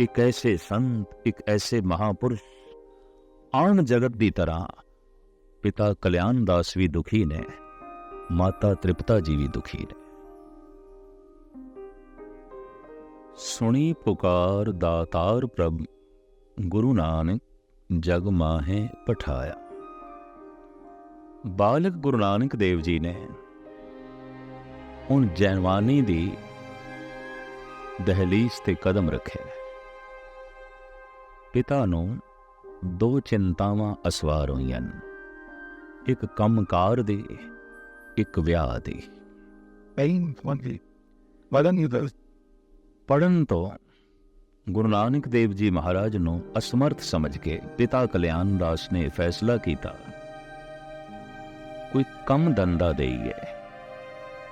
ਇੱਕ ਐਸੇ ਸੰਤ, ਇੱਕ ਐਸੇ ਮਹਾਪੁਰਸ਼, ਆਣ ਜਗਤ ਦੀ ਤਰ੍ਹਾਂ ਪਿਤਾ ਕਲਿਆਣ ਦਾਸ ਵੀ ਦੁਖੀ ਨੇ, ਮਾਤਾ ਤ੍ਰਿਪਤਾ ਜੀ ਵੀ ਦੁਖੀ ਨੇ। ਸੁਣੀ ਪੁਕਾਰ ਦਾਤਾਰ ਪ੍ਰਭ, ਗੁਰੂ ਨਾਨਕ ਜਗ ਮਾਹੇ ਪਠਾਇਆ। ਬਾਲਕ ਗੁਰੂ ਨਾਨਕ ਦੇਵ ਜੀ ਨੇ ਹੁਣ ਜੈਨਵਾਨੀ ਦੀ ਦਹਲੀਜ਼ ਤੇ ਕਦਮ ਰੱਖਿਆ ਪਿਤਾ ਨੂੰ ਦੋ ਚਿੰਤਾਵਾਂ ਅਸਵਾਰ ਹੋਈਆਂ ਇੱਕ ਕੰਮਕਾਰ ਦੀ ਇੱਕ ਵਿਆਹ ਦੀ. But then you go, ਪੜਨ ਤੋਂ ਗੁਰੂ ਨਾਨਕ ਦੇਵ ਜੀ ਮਹਾਰਾਜ ਨੂੰ ਅਸਮਰਥ ਸਮਝ ਕੇ ਪਿਤਾ ਕਲਿਆਣ ਦਾਸ ਨੇ ਫੈਸਲਾ ਕੀਤਾ। ਕੋਈ ਕੰਮ ਧੰਦਾ ਦੇਈਏ।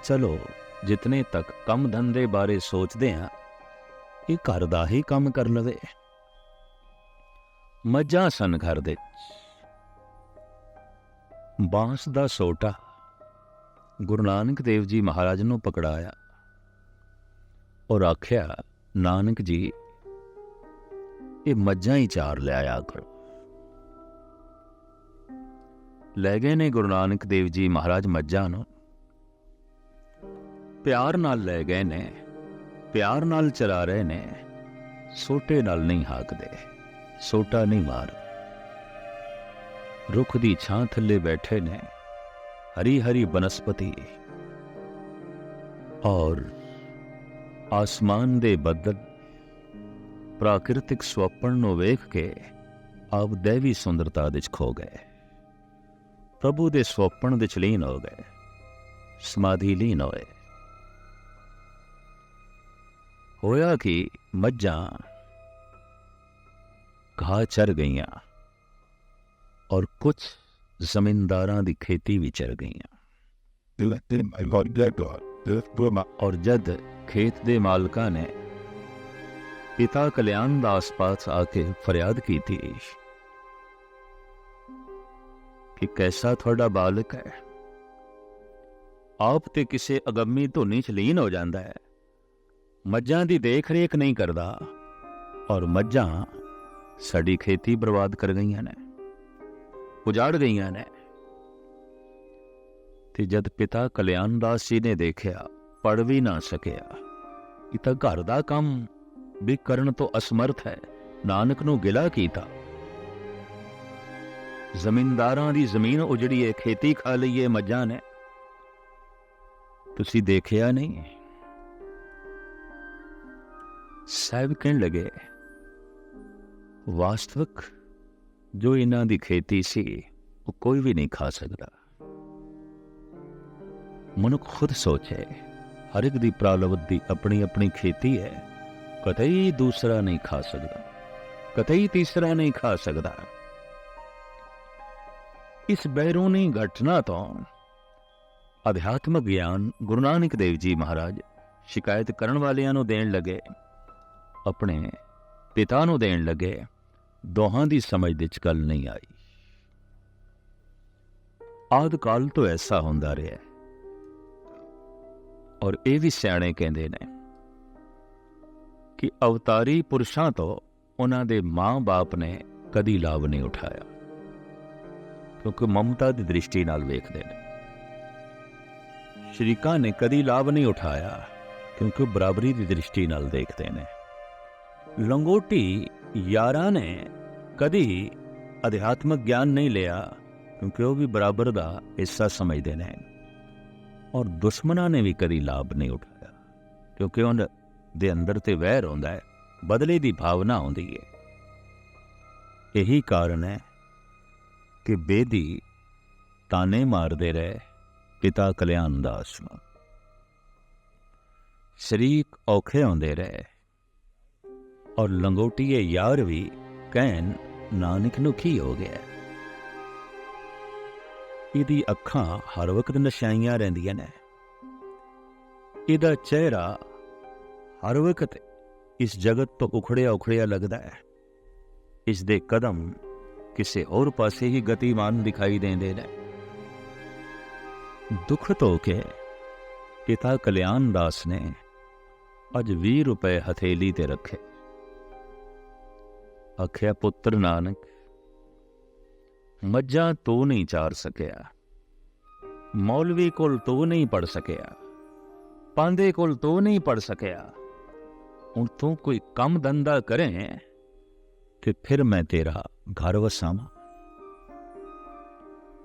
ਚਲੋ ਜਿਤਨੇ ਤੱਕ ਕੰਮ ਧੰਦੇ ਬਾਰੇ ਸੋਚਦੇ ਹਾਂ, ਇਹ ਘਰ ਦਾ ਹੀ ਕੰਮ ਕਰ ਲਵੇ। ਮੱਝਾਂ ਸਨ ਘਰ ਦੇ। ਬਾਂਸ ਦਾ ਸੋਟਾ ਗੁਰੂ ਨਾਨਕ ਦੇਵ ਜੀ ਮਹਾਰਾਜ ਨੂੰ ਪਕੜਾਇਆ ਔਰ ਆਖਿਆ, ਨਾਨਕ ਜੀ, ਇਹ ਮੱਝਾਂ ਹੀ ਚਾਰ ਲਿਆਇਆ ਕਰੋ। ਲੈ ਗਏ ਨੇ ਗੁਰੂ ਨਾਨਕ ਦੇਵ ਜੀ ਮਹਾਰਾਜ ਮੱਝਾਂ ਨੂੰ। ਪਿਆਰ ਨਾਲ ਲੈ ਗਏ ਨੇ, ਪਿਆਰ ਨਾਲ ਚਲਾ ਰਹੇ ਨੇ, ਸੋਟੇ ਨਾਲ ਨਹੀਂ ਹਾਕਦੇ, ਸੋਟਾ ਨਹੀਂ ਮਾਰ। ਰੁੱਖ ਦੀ ਛਾਂ ਥੱਲੇ ਬੈਠੇ ਨੇ ਹਰੀ ਹਰੀ ਬਨਸਪਤੀ। ਔਰ ਆਸਮਾਨ ਦੇ ਬੱਦਲ, ਪ੍ਰਾਕਿਰਤਿਕ ਸਵਪਨ ਨੂੰ ਵੇਖ ਕੇ ਆਪ ਦੇਵੀ ਸੁੰਦਰਤਾ ਵਿੱਚ ਖੋ ਗਏ। ਪ੍ਰਭੂ ਦੇ ਸਵਪਨ ਵਿੱਚ ਲੀਨ ਹੋ ਗਏ, ਸਮਾਧੀ ਲੀਨ ਹੋਏ। ਹੋਇਆ ਕਿ ਮੱਝਾਂ ਘਾਹ ਚਰ ਗਈਆਂ ਔਰ ਕੁਝ ਜ਼ਮੀਨਦਾਰਾਂ ਦੀ ਖੇਤੀ ਵੀ ਚਰ ਗਈਆਂ you let them, I got that God. This Burma, ਔਰ ਜਦ ਖੇਤ ਦੇ ਮਾਲਕਾਂ ਨੇ ਪਿਤਾ ਕਲਿਆਣ ਦਾਸ ਪਾਸ ਆ ਕੇ ਫਰਿਆਦ ਕੀਤੀ ਕਿ ਕੈਸਾ ਤੁਹਾਡਾ ਬਾਲਕ ਹੈ ਆਪ ਮੱਝਾਂ ਦੀ ਦੇਖ ਰੇਖ ਨਹੀਂ ਕਰਦਾ ਔਰ ਮੱਝਾਂ ਸਾਡੀ ਖੇਤੀ ਬਰਬਾਦ ਕਰ ਗਈਆਂ ਨੇ, ਉਜਾੜ ਗਈਆਂ ਨੇ। ਤੇ ਜਦ ਪਿਤਾ ਕਲਿਆਣ ਦਾਸ ਜੀ ਨੇ ਦੇਖਿਆ, ਪੜ ਵੀ ਨਾ ਸਕਿਆ ਇਹ ਤਾਂ ਘਰ ਦਾ ਕੰਮ ਵੀ ਕਰਨ ਤੋਂ ਅਸਮਰਥ ਹੈ, ਨਾਨਕ ਨੂੰ ਗਿਲਾ ਕੀਤਾ। ਜ਼ਮੀਨਦਾਰਾਂ ਦੀ ਜ਼ਮੀਨ ਉਜੜੀ ਏ ਖੇਤੀ ਖਾ ਲਈਏ ਮੱਝਾਂ ਨੇ। ਤੁਸੀਂ ਦੇਖਿਆ ਨਹੀਂ? ਸਾਹਿਬ ਕਹਿਣ ਲੱਗੇ, ਵਾਸਤਵਿਕ ਜੋ ਇਹਨਾਂ ਦੀ ਖੇਤੀ ਸੀ, ਉਹ ਕੋਈ ਵੀ ਨਹੀਂ ਖਾ ਸਕਦਾ। ਮਨੁੱਖ ਖੁਦ ਸੋਚੇ, ਹਰ ਇੱਕ ਦੀ ਪ੍ਰਾਲਵਤ ਦੀ ਆਪਣੀ ਆਪਣੀ ਖੇਤੀ ਹੈ, ਕਤਈ ਦੂਸਰਾ ਨਹੀਂ ਖਾ ਸਕਦਾ, ਕਤਈ ਤੀਸਰਾ ਨਹੀਂ ਖਾ ਸਕਦਾ। ਇਸ ਬੈਰੂਨੀ ਘਟਨਾ ਤੋਂ ਅਧਿਆਤਮਕ ਗਿਆਨ ਗੁਰੂ ਨਾਨਕ ਦੇਵ ਜੀ ਮਹਾਰਾਜ ਸ਼ਿਕਾਇਤ ਕਰਨ ਵਾਲਿਆਂ ਨੂੰ ਦੇਣ ਲੱਗੇ ਆਪਣੇ ਪਿਤਾ ਨੂੰ ਦੇਣ ਲੱਗੇ, ਦੋਹਾਂ ਦੀ ਸਮਝ ਵਿੱਚ ਗੱਲ ਨਹੀਂ ਆਈ। ਆਦ ਕਾਲ ਤੋਂ ਐਸਾ ਹੁੰਦਾ ਰਿਹਾ। ਔਰ ਇਹ ਵੀ ਸਿਆਣੇ ਕਹਿੰਦੇ ਨੇ ਕਿ ਅਵਤਾਰੀ ਪੁਰਸ਼ਾਂ ਤੋਂ ਉਹਨਾਂ ਦੇ ਮਾਂ-ਬਾਪ ਨੇ ਕਦੀ ਲਾਭ ਨਹੀਂ ਉਠਾਇਆ। ਕਿਉਂਕਿ ਮਮਤਾ ਦੀ ਦ੍ਰਿਸ਼ਟੀ ਨਾਲ ਵੇਖਦੇ ਨੇ। ਸ਼ਰੀਕਾਂ ਨੇ ਕਦੀ ਲਾਭ ਨਹੀਂ ਉਠਾਇਆ, ਕਿਉਂਕਿ ਬਰਾਬਰੀ ਦੀ ਦ੍ਰਿਸ਼ਟੀ ਨਾਲ ਦੇਖਦੇ ਨੇ। ਲੰਗੋਟੀ ਯਾਰਾਂ ਨੇ ਕਦੀ ਅਧਿਆਤਮਕ ਗਿਆਨ ਨਹੀਂ ਲਿਆ, ਕਿਉਂਕਿ ਉਹ ਵੀ ਬਰਾਬਰ ਦਾ ਹਿੱਸਾ ਸਮਝਦੇ ਨੇ। ਔਰ ਦੁਸ਼ਮਣਾਂ ਨੇ ਵੀ ਕਦੀ ਲਾਭ ਨਹੀਂ ਉਠਾਇਆ, ਕਿਉਂਕਿ ਉਹਨਾਂ ਦੇ ਅੰਦਰ ਤੇ ਵਹਿਰ ਹੁੰਦਾ ਹੈ, ਬਦਲੇ ਦੀ ਭਾਵਨਾ ਆਉਂਦੀ ਹੈ। ਇਹੀ ਕਾਰਨ ਹੈ ਕਿ ਬੇਦੀ ਤਾਨੇ ਮਾਰਦੇ ਰਹੇ ਪਿਤਾ ਕਲਿਆਣ ਦਾਸ ਨੂੰ ਸ਼ਰੀਕ ਔਖੇ ਹੁੰਦੇ ਰਹੇ। ਔਰ ਲੰਗੋਟੀਏ ਯਾਰ ਵੀ ਕਹਿਣ, ਨਾਨਕ ਨੂੰ ਹੋ ਗਿਆ। ਇਹਦੀ ਅੱਖਾਂ ਹਰ ਵਕਤ ਨਸ਼ਾਈਆਂ ਰਹਿੰਦੀਆਂ ਨੇ। ਇਹਦਾ ਚਿਹਰਾ ਹਰ ਵਕਤ ਇਸ ਜਗਤ ਤੋਂ ਉਖੜਿਆ ਉਖੜਿਆ ਲੱਗਦਾ ਹੈ। ਇਸ ਦੇ ਕਦਮ ਕਿਸੇ ਹੋਰ ਪਾਸੇ ਹੀ ਗਤੀਮਾਨ ਦਿਖਾਈ ਦਿੰਦੇ ਨੇ। ਦੁਖਤ ਹੋ ਕੇ ਪਿਤਾ ਕਲਿਆਣ ਦਾਸ ਨੇ ਅੱਜ 20 ਰੁਪਏ ਹਥੇਲੀ ਤੇ ਰੱਖੇ। ਆਖਿਆ, ਪੁੱਤਰ ਨਾਨਕ, ਮੱਝਾਂ ਤੂੰ ਨਹੀਂ ਚਾਰ ਸਕਿਆ, ਮੌਲਵੀ ਕੋਲ ਤੂੰ ਨਹੀਂ ਪੜ ਸਕਿਆ ਪਾਂਦੇ ਕੋਲ ਤੂੰ ਨਹੀਂ ਪੜ ਸਕਿਆ। ਹੁਣ ਤੂੰ ਕੋਈ ਕੰਮ ਧੰਦਾ ਕਰੇ ਕਿ ਫਿਰ ਮੈਂ ਤੇਰਾ ਘਰ ਵਸਾਵਾਂ,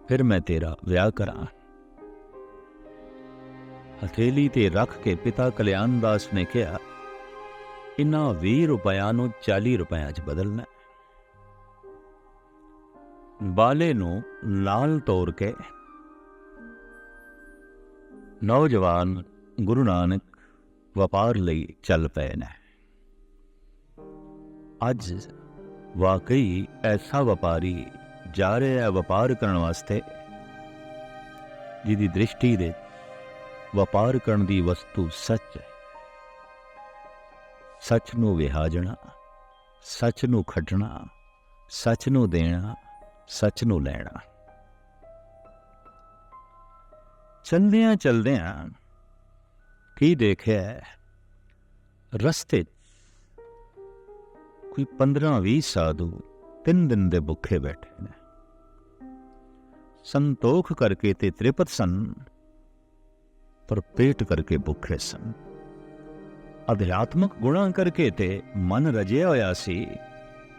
ਫਿਰ ਮੈਂ ਤੇਰਾ ਵਿਆਹ ਕਰਾਂ। ਹਥੇਲੀ ਤੇ ਰੱਖ ਕੇ ਪਿਤਾ ਕਲਿਆਣ ਦਾਸ ਨੇ ਕਿਹਾ ਇਹਨਾਂ 20 ਰੁਪਿਆਂ ਨੂੰ 40 ਰੁਪਿਆਂ 'ਚ ਬਦਲਣਾ ਬਾਲੇ ਨੂੰ ਲਾਲ ਤੋਰ ਕੇ ਨੌਜਵਾਨ ਗੁਰੂ ਨਾਨਕ ਵਪਾਰ ਲਈ ਚੱਲ ਪਏ ਨੇ ਅੱਜ ਵਾਕਈ ਐਸਾ ਵਪਾਰੀ ਜਾ ਰਿਹਾ ਹੈ ਵਪਾਰ ਕਰਨ ਵਾਸਤੇ ਜਿਹਦੀ ਦ੍ਰਿਸ਼ਟੀ ਦੇ ਵਪਾਰ ਕਰਨ ਦੀ ਵਸਤੂ ਸੱਚ ਹੈ। ਸੱਚ ਨੂੰ ਵਿਹਾਜਣਾ, ਸੱਚ ਨੂੰ ਖੱਟਣਾ, ਸੱਚ ਨੂੰ ਦੇਣਾ, ਸੱਚ ਨੂੰ ਲੈਣਾ। ਚਲਦਿਆਂ ਚਲਦਿਆਂ ਕੀ ਦੇਖਿਆ ਰਸਤੇ ਕੋਈ 15-20 ਸਾਧੂ ਤਿੰਨ ਦਿਨ ਦੇ ਭੁੱਖੇ ਬੈਠੇ ਨੇ। ਸੰਤੋਖ ਕਰਕੇ ਤੇ ਤ੍ਰਿਪਤ ਸਨ, ਪਰ ਪੇਟ ਕਰਕੇ ਭੁੱਖੇ ਸਨ। ਅਧਿਆਤਮਕ ਗੁਣਾਂ ਕਰਕੇ ਤੇ ਮਨ ਰਜਿਆ ਹੋਇਆ ਸੀ,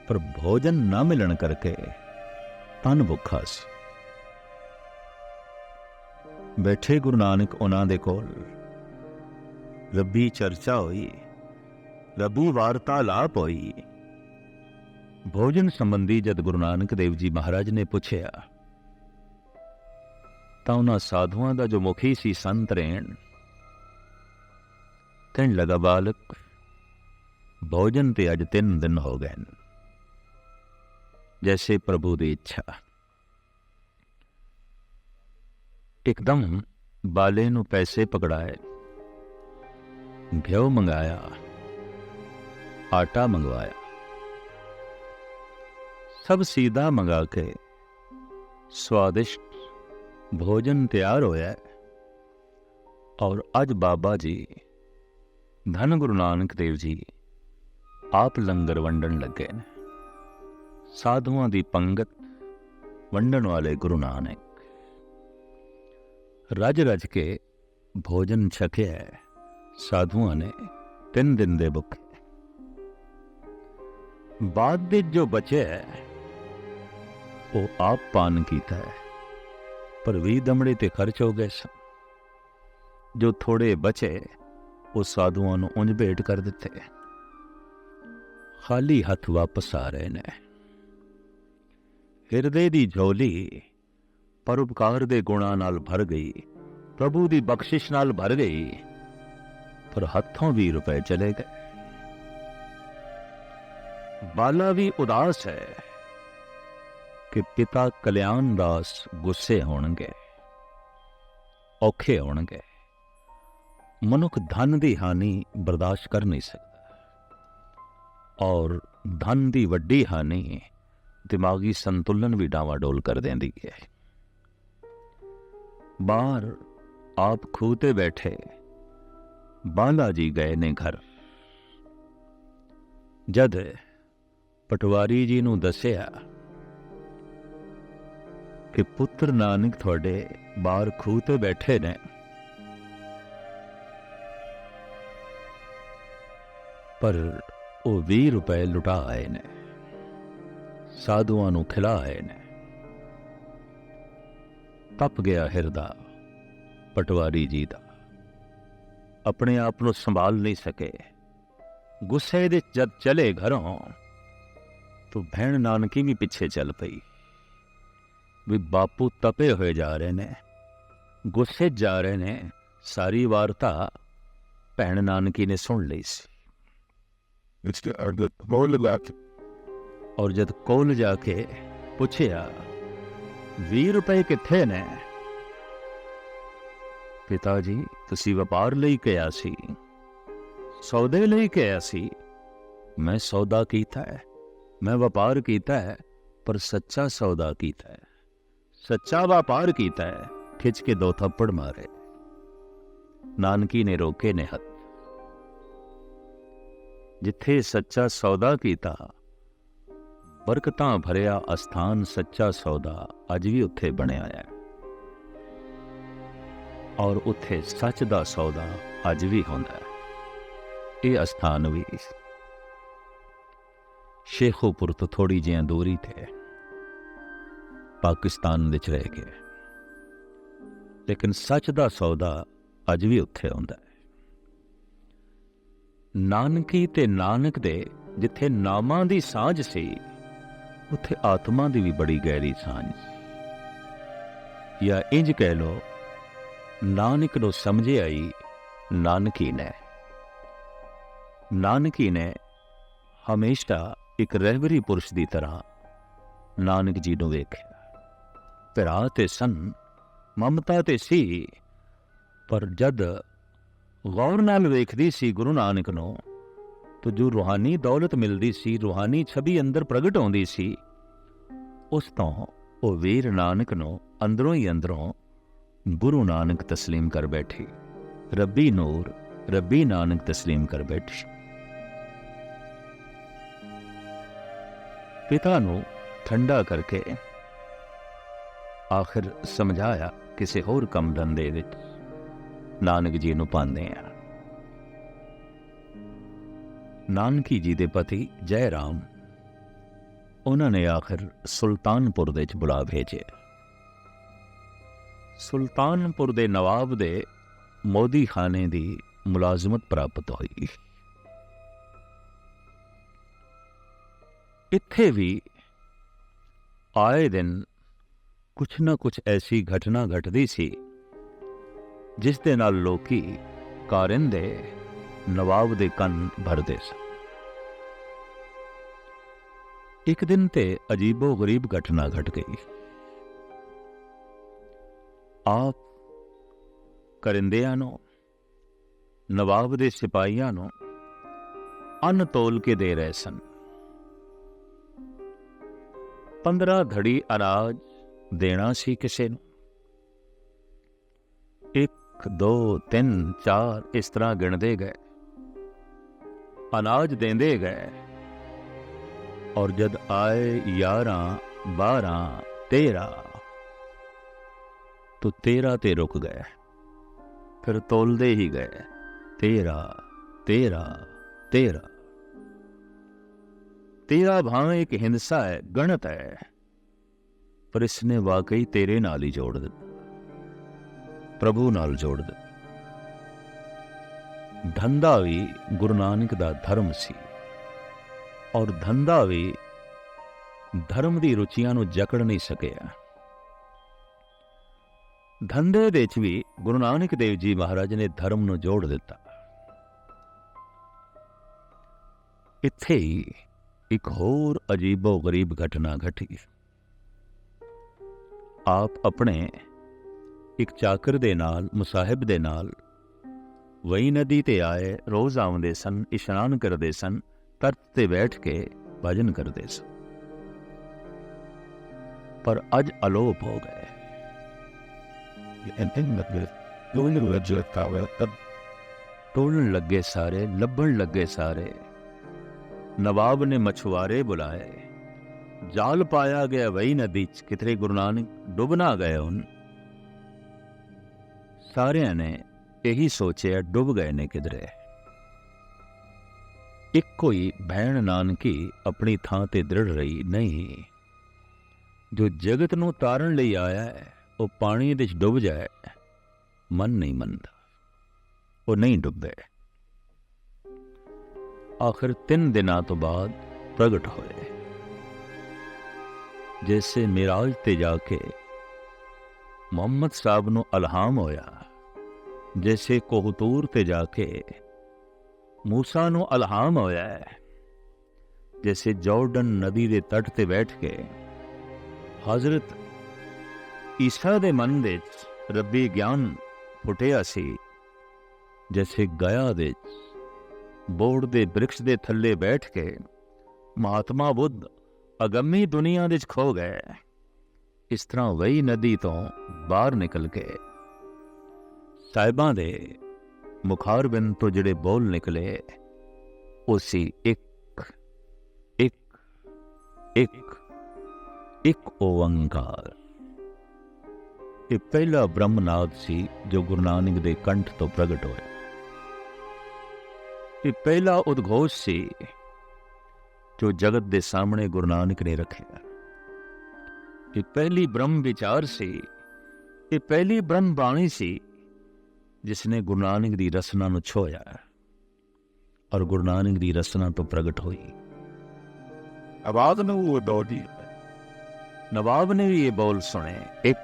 ਪਰ ਭੋਜਨ ਨਾ ਮਿਲਣ ਕਰਕੇ। ਤਨ ਭੁੱਖਾ ਸੀ। ਬੈਠੇ ਗੁਰੂ ਨਾਨਕ ਉਹਨਾਂ ਦੇ ਕੋਲ। ਰੱਬੀ ਚਰਚਾ ਹੋਈ। ਰੱਬੀ ਵਾਰਤਾਲਾਪ ਹੋਈ। ਭੋਜਨ ਸੰਬੰਧੀ ਜਦ ਗੁਰੂ ਨਾਨਕ ਦੇਵ ਜੀ ਮਹਾਰਾਜ ਨੇ ਪੁੱਛਿਆ, ਤਾਂ ਉਹਨਾਂ ਸਾਧੂਆਂ ਦਾ ਜੋ ਮੁਖੀ ਸੀ ਸੰਤ ਰੇਣ ਕਹਿਣ ਲਗਾ, ਬਾਲਕ, ਭੋਜਨ ਤੇ ਅੱਜ ਤਿੰਨ ਦਿਨ ਹੋ ਗਏ ਨੇ। ਜੈਸੇ ਪ੍ਰਭੂ ਦੀ ਇੱਛਾ। ਇੱਕਦਮ ਬਾਲੇ ਨੂੰ ਪੈਸੇ ਪਕੜਾਏ। ਘਿਓ ਮੰਗਾਇਆ। ਆਟਾ ਮੰਗਵਾਇਆ। ਸਭ ਸੀधा ਮੰਗਾ ਕੇ ਸਵਾਦਿਸ਼ਟ ਭੋਜਨ ਤਿਆਰ ਹੋਇਆ ਹੈ। ਔਰ ਅੱਜ ਬਾਬਾ ਜੀ ਧੰਨ ਗੁਰੂ ਨਾਨਕ ਦੇਵ ਜੀ ਆਪ ਲੰਗਰ ਵੰਡਣ ਲੱਗੇ ਨੇ ਸਾਧੂਆਂ ਦੀ ਪੰਗਤ ਵੰਡਣ ਵਾਲੇ ਗੁਰੂ ਨਾਨਕ ਰਜ ਰਜ ਕੇ ਭੋਜਨ ਛਕਿਆ ਸਾਧੂਆਂ ਨੇ ਤਿੰਨ ਦਿਨ ਦੇ ਭੁੱਖੇ ਬਾਅਦ ਵਿੱਚ ਜੋ ਬਚਿਆ ਉਹ ਆਪ ਪਾਨ ਕੀਤਾ ਹੈ ਪਰ ਵੀ ਦਮੜੇ ਤੇ ਖਰਚ ਹੋ ਗਏ ਸਨ ਜੋ ਥੋੜੇ ਬਚੇ ਉਹ ਸਾਧੂਆਂ ਨੂੰ ਉਂਝ ਭੇਟ ਕਰ ਦਿੱਤੇ। ਖਾਲੀ ਹੱਥ ਵਾਪਸ ਆ ਰਹੇ ਨੇ। ਹਿਰਦੇ ਦੀ ਝੋਲੀ ਪਰਉਪਕਾਰ ਦੇ ਗੁਣਾਂ ਨਾਲ ਭਰ ਗਈ, ਪ੍ਰਭੂ ਦੀ ਬਖਸ਼ਿਸ਼ ਨਾਲ ਭਰ ਗਈ, ਪਰ ਹੱਥੋਂ ਵੀ ਰੁਪਏ ਚਲੇ ਗਏ। ਬਾਲਾ ਵੀ ਉਦਾਸ ਹੈ ਕਿ ਪਿਤਾ ਕਲਿਆਣ ਦਾਸ ਗੁੱਸੇ ਹੋਣਗੇ, ਔਖੇ ਹੋਣਗੇ। ਮਨੁੱਖ ਧਨ ਦੀ ਹਾਨੀ ਬਰਦਾਸ਼ਤ ਕਰ ਨਹੀਂ ਸਕਦਾ। ਔਰ ਧਨ ਦੀ ਵੱਡੀ ਹਾਨੀ ਦਿਮਾਗੀ ਸੰਤੁਲਨ ਵੀ ਡਾਵਾਡੋਲ ਕਰ ਦਿੰਦੀ ਹੈ। ਬਾਹਰ ਆਪ ਖੂਹ ਤੇ ਬੈਠੇ ਬਾਲਾ ਜੀ ਗਏ ਨੇ ਘਰ। ਜਦ ਪਟਵਾਰੀ ਜੀ ਨੂੰ ਦੱਸਿਆ ਕਿ ਪੁੱਤਰ ਨਾਨਕ ਤੁਹਾਡੇ ਬਾਹਰ ਖੂਹ ਤੇ ਬੈਠੇ ਨੇ ਪਰ ਉਹ 20 ਰੁਪਏ ਲੁਟਾ ਆਏ ਨੇ। ਸਾਧੂਆਂ ਨੂੰ ਖਿਲਾ ਆਏ ਨੇ। ਤਪ ਗਿਆ ਹਿਰਦਾ, ਪਟਵਾਰੀ ਜੀ ਦਾ। ਆਪਣੇ ਆਪ ਨੂੰ ਸੰਭਾਲ ਨਹੀਂ ਸਕੇ। ਗੁੱਸੇ ਦੇ ਜਦ ਚਲੇ ਘਰੋਂ, ਤੋ ਭੈਣ ਨਾਨਕੀ ਵੀ ਪਿੱਛੇ ਚੱਲ ਪਈ। ਵੀ ਬਾਪੂ ਤਪੇ ਹੋਏ ਜਾ ਰਹੇ ਨੇ, ਗੁੱਸੇ ਜਾ ਰਹੇ ਨੇ, ਸਾਰੀ ਵਾਰਤਾ ਭੈਣ ਨਾਨਕੀ ਨੇ ਸੁਣ ਲਈ ਸੀ। It's the, uh, the more the left. ਔਰ ਜਦ ਕੋਲ ਜਾ ਕੇ ਪੁੱਛਿਆ 20 ਰੁਪਏ ਕਿੱਥੇ ਨੇ ਪਿਤਾ ਜੀ ਤੁਸੀਂ ਵਪਾਰ ਲਈ ਕਿਹਾ ਸੀ ਸੌਦੇ ਲਈ ਕਿਹਾ ਸੀ ਮੈਂ ਸੌਦਾ ਕੀਤਾ ਹੈ ਮੈਂ ਵਪਾਰ ਕੀਤਾ ਹੈ ਪਰ ਸੱਚਾ ਸੌਦਾ ਕੀਤਾ ਹੈ ਸੱਚਾ ਵਪਾਰ ਕੀਤਾ ਹੈ ਖਿੱਚ ਕੇ ਦੋ ਥੱਪੜ ਮਾਰੇ ਨਾਨਕੀ ਨੇ ਰੋਕੇ ਨੇ ਹੱਥ ਜਿੱਥੇ ਸੱਚਾ ਸੌਦਾ ਕੀਤਾ। ਬਰਕਤਾਂ ਭਰਿਆ ਅਸਥਾਨ ਸੱਚਾ ਸੌਦਾ ਅੱਜ ਵੀ ਉੱਥੇ ਬਣਿਆ ਹੈ। ਔਰ ਉੱਥੇ ਸੱਚ ਦਾ ਸੌਦਾ ਅੱਜ ਵੀ ਹੁੰਦਾ ਹੈ। ਇਹ ਅਸਥਾਨ ਵੀ ਸ਼ੇਖੋਪੁਰ ਤੋਂ ਥੋੜੀ ਜਿਹੀ ਦੂਰੀ ਤੇ ਪਾਕਿਸਤਾਨ ਵਿੱਚ ਰਹਿ ਕੇ। ਲੇਕਿਨ ਸੱਚ ਦਾ ਸੌਦਾ ਅੱਜ ਵੀ ਉੱਥੇ ਹੁੰਦਾ ਹੈ। ਨਾਨਕੀ ਤੇ ਨਾਨਕ ਦੇ ਜਿੱਥੇ ਨਾਮਾਂ ਦੀ ਸਾਂਝ ਸੀ, ਉੱਥੇ ਆਤਮਾ ਦੀ ਵੀ ਬੜੀ ਗਹਿਰੀ ਸਾਂਝ ਸੀ। ਜਾਂ ਇੰਜ ਕਹਿ ਲੋ ਨਾਨਕ ਨੂੰ ਸਮਝੇ ਆਈ ਨਾਨਕੀ ਨੇ। ਨਾਨਕੀ ਨੇ ਹਮੇਸ਼ਾ ਇੱਕ ਰਹਿਬਰੀ ਪੁਰਸ਼ ਦੀ ਤਰ੍ਹਾਂ ਨਾਨਕ ਜੀ ਨੂੰ ਵੇਖਿਆ। ਭਰਾ ਤੇ ਸਨ, ਮਮਤਾ ਤੇ ਸੀ, ਪਰ ਜਦ ਗੌਰ ਨਾਲ ਵੇਖਦੀ ਸੀ ਗੁਰੂ ਨਾਨਕ ਨੂੰ। ਤਾਂ ਜੋ ਰੂਹਾਨੀ ਦੌਲਤ ਮਿਲਦੀ ਸੀ, ਰੂਹਾਨੀ ਛਵੀ ਅੰਦਰ ਪ੍ਰਗਟ ਹੁੰਦੀ ਸੀ, ਉਸ ਤੋਂ ਉਹ ਵੀਰ ਨਾਨਕ ਨੂੰ ਅੰਦਰੋਂ ਹੀ ਅੰਦਰੋਂ ਗੁਰੂ ਨਾਨਕ ਤਸਲੀਮ ਕਰ ਬੈਠੀ। ਰੱਬੀ ਨੂਰ, ਰੱਬੀ ਨਾਨਕ ਤਸਲੀਮ ਕਰ ਬੈਠੀ। ਪਿਤਾ ਨੂੰ ਠੰਡਾ ਕਰਕੇ ਆਖਿਰ ਸਮਝਾਇਆ ਕਿਸੇ ਹੋਰ ਕੰਮ ਧੰਦੇ ਵਿੱਚ। ਨਾਨਕ ਜੀ ਨੂੰ ਪਾਉਂਦੇ ਆ ਨਾਨਕੀ ਜੀ ਦੇ ਪਤੀ ਜੈ ਰਾਮ ਉਹਨਾਂ ਨੇ ਆਖਿਰ ਸੁਲਤਾਨਪੁਰ ਦੇ ਵਿੱਚ ਬੁਲਾ ਭੇਜੇ ਸੁਲਤਾਨਪੁਰ ਦੇ ਨਵਾਬ ਦੇ ਮੋਦੀ ਖਾਨੇ ਦੀ ਮੁਲਾਜ਼ਮਤ ਪ੍ਰਾਪਤ ਹੋਈ। ਇੱਥੇ ਵੀ ਆਏ ਦਿਨ ਕੁਛ ਨਾ ਕੁਛ ਐਸੀ ਘਟਨਾ ਘਟਦੀ ਸੀ ਜਿਸ ਦੇ ਨਾਲ ਲੋਕੀ ਕਾਰਿੰਦੇ ਨਵਾਬ ਦੇ ਕੰਨ ਭਰਦੇ ਸਨ। ਇੱਕ ਦਿਨ ਤੇ ਅਜੀਬੋ ਗਰੀਬ ਘਟਨਾ ਘਟ ਗਈ। ਆਪ ਕਰਿੰਦਿਆਂ ਨੂੰ, ਨਵਾਬ ਦੇ ਸਿਪਾਹੀਆਂ ਨੂੰ ਅੰਨ ਤੋਲ ਕੇ ਦੇ ਰਹੇ ਸਨ। 15 ਧੜੀ ਅਨਾਜ ਦੇਣਾ ਸੀ ਕਿਸੇ ਨੂੰ। ਇੱਕ 1 2 3 4 ਇਸ ਤਰ੍ਹਾਂ ਗਿਣਦੇ ਗਏ ਅਨਾਜ ਦਿੰਦੇ ਗਏ ਔਰ ਜਦ ਆਏ 11 12 13 ਤੋ 13 ਤੇ ਰੁਕ ਗਏ ਫਿਰ ਤੋਲਦੇ ਹੀ ਗਏ 13 13 13 ਤੇਰਾ ਭਾਵੇਂ ਇੱਕ ਹਿੰਸਾ ਹੈ ਗਣਤ ਹੈ ਪਰ ਇਸਨੇ ਵਾਕਈ ਤੇਰੇ ਨਾਲ ਹੀ ਜੋੜ ਦਿੱਤਾ ਪ੍ਰਭੂ ਨਾਲ ਜੋੜ ਦਿੱਤਾ ਧੰਦਾ ਵੀ ਗੁਰੂ ਨਾਨਕ ਦਾ ਧਰਮ ਸੀ। ਔਰ ਧੰਦਾ ਵੀ ਧਰਮ ਦੀ ਰੁਚੀਆਂ ਨੂੰ ਜਕੜ ਨਹੀਂ ਸਕਿਆ। ਧੰਦੇ ਵਿੱਚ ਵੀ ਗੁਰੂ ਨਾਨਕ ਦੇਵ ਜੀ ਮਹਾਰਾਜ ਨੇ ਧਰਮ ਨੂੰ ਜੋੜ ਦਿੱਤਾ। ਇੱਥੇ ਹੀ ਇੱਕ ਹੋਰ ਅਜੀਬੋ ਗਰੀਬ ਘਟਨਾ ਘਟੀ। ਆਪ ਆਪਣੇ ਇੱਕ ਚਾਕਰ ਦੇ ਨਾਲ ਮੁਸਾਹਿਬ ਦੇ ਨਾਲ। ਵਈ ਨਦੀ ਤੇ ਆਏ ਰੋਜ਼ ਆਉਂਦੇ ਸਨ ਇਸ਼ਨਾਨ ਕਰਦੇ ਸਨ ਤਟ ਤੇ ਬੈਠ ਕੇ ਭਜਨ ਕਰਦੇ ਸਨ। ਪਰ ਅੱਜ ਅਲੋਪ ਹੋ ਗਏ। and then that will going to the jet tower that ਟੋਲਣ ਲੱਗੇ ਸਾਰੇ ਲੱਭਣ ਲੱਗੇ ਸਾਰੇ। ਨਵਾਬ ਨੇ ਮਛੁਆਰੇ ਬੁਲਾਏ। ਜਾਲ ਸਾਰਿਆਂ ਨੇ ਇਹੀ ਸੋਚਿਆ ਡੁੱਬ ਗਏ ਨੇ ਕਿਧਰੇ। ਇੱਕੋ ਹੀ ਭੈਣ ਨਾਨਕੀ ਆਪਣੀ ਥਾਂ ਤੇ ਦ੍ਰਿੜ ਰਹੀ, ਨਹੀਂ, ਜੋ ਜਗਤ ਨੂੰ ਤਾਰਨ ਲਈ ਆਇਆ ਹੈ, ਉਹ ਪਾਣੀ ਵਿੱਚ ਡੁੱਬ ਜਾਏ। ਮਨ ਨਹੀਂ ਮੰਨਦਾ। ਉਹ ਨਹੀਂ ਡੁੱਬੇ ਆਖਰ ਤਿੰਨ ਦਿਨਾਂ ਤੋਂ ਬਾਅਦ ਪ੍ਰਗਟ ਹੋਏ। ਜੈਸੇ ਮਿਰਾਜ ਤੇ ਜਾ ਕੇ ਮੁਹੰਮਦ ਸਾਹਿਬ ਨੂੰ ਅਲਹਾਮ ਹੋਇਆ। ਜੈਸੇ ਕੋਹਤੂਰ ਤੇ ਜਾ ਕੇ ਮੂਸਾ ਨੂੰ ਅਲਹਾਮ ਹੋਇਆ ਜੈਸੇ ਜਾਰਡਨ ਨਦੀ ਦੇ ਤੱਟ ਤੇ ਬੈਠ ਕੇ ਹਜ਼ਰਤ ਈਸਾ ਦੇ ਮਨ ਵਿੱਚ ਰੱਬੀ ਗਿਆਨ ਫੁੱਟਿਆ ਸੀ। ਜੈਸੇ ਗਿਆ ਦੇ ਬੋੜ ਦੇ ਬ੍ਰਿਕਸ਼ ਦੇ ਥੱਲੇ ਬੈਠ ਕੇ ਮਹਾਤਮਾ ਬੁੱਧ ਅਗੰਮੀ ਦੁਨੀਆ ਵਿੱਚ ਖੋ ਗਏ। ਇਸ ਤਰ੍ਹਾਂ ਵਈ ਨਦੀ ਤੋਂ ਬਾਹਰ ਨਿਕਲ ਕੇ ਸਾਹਿਬਾਂ ਦੇ ਮੁਖਾਰਬਿੰਦ ਤੋਂ ਜਿਹੜੇ ਬੋਲ ਨਿਕਲੇ, ਉਹ ਸੀ ਇੱਕ ਇੱਕ ਇੱਕ ਇੱਕ ਓੰਕਾਰ ਇਹ ਪਹਿਲਾ ਬ੍ਰਹਮਨਾਦ ਸੀ ਜੋ ਗੁਰੂ ਨਾਨਕ ਦੇ ਕੰਠ ਤੋਂ ਪ੍ਰਗਟ ਹੋਇਆ। ਇਹ ਪਹਿਲਾ ਉਦਘੋਸ਼ ਸੀ ਜੋ ਜਗਤ ਦੇ ਸਾਹਮਣੇ ਗੁਰੂ ਨਾਨਕ ਨੇ ਰੱਖਿਆ। ਇਹ ਪਹਿਲੀ ਬ੍ਰਹਮ ਵਿਚਾਰ ਸੀ ਇਹ ਪਹਿਲੀ ਬ੍ਰਹਮ ਬਾਣੀ ਸੀ ਜਿਸ ਨੇ ਗੁਰੂ ਨਾਨਕ ਦੀ ਰਸਨਾ ਨੂੰ ਛੋਇਆ ਔਰ ਗੁਰੂ ਨਾਨਕ ਦੀ ਰਸਨਾ ਤੋਂ ਪ੍ਰਗਟ ਹੋਈ। ਆਵਾਜ਼ ਨੂੰ ਉਹ ਦੋਦੀ ਨਵਾਬ ਨੇ ਵੀ ਇਹ ਬੋਲ ਸੁਣੇ। ਇੱਕ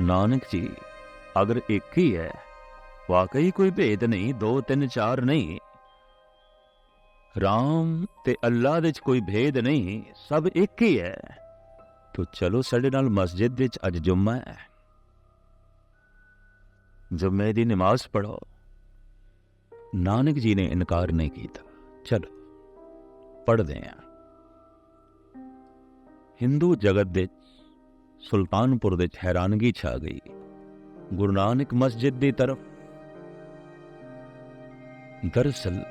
ਨਾਨਕ ਜੀ ਅਗਰ ਇੱਕ ਹੀ ਹੈ ਵਾਕਈ ਕੋਈ ਭੇਦ ਨਹੀਂ ਦੋ ਤਿੰਨ ਚਾਰ ਨਹੀਂ। ਰਾਮ ਤੇ ਅੱਲਾ ਦੇ ਚ ਕੋਈ ਭੇਦ ਨਹੀਂ ਸਭ ਇੱਕ ਹੀ ਹੈ। ਤੋ ਚਲੋ ਸਾਡੇ ਨਾਲ ਮਸਜਿਦ ਵਿੱਚ ਅੱਜ ਜੁਮਾ ਹੈ। ਜੁਮੇ ਦੀ ਨਮਾਜ਼ ਪੜੋ ਨਾਨਕ ਜੀ ਨੇ ਇਨਕਾਰ ਨਹੀਂ ਕੀਤਾ। ਚਲੋ ਪੜਦੇ ਹਾਂ। ਹਿੰਦੂ ਜਗਤ ਦੇ ਸੁਲਤਾਨਪੁਰ ਦੇ ਹੈਰਾਨਗੀ ਛਾ ਗਈ। ਗੁਰੂ ਨਾਨਕ ਮਸਜਿਦ ਦੀ ਤਰਫ। ਦਰਅਸਲ,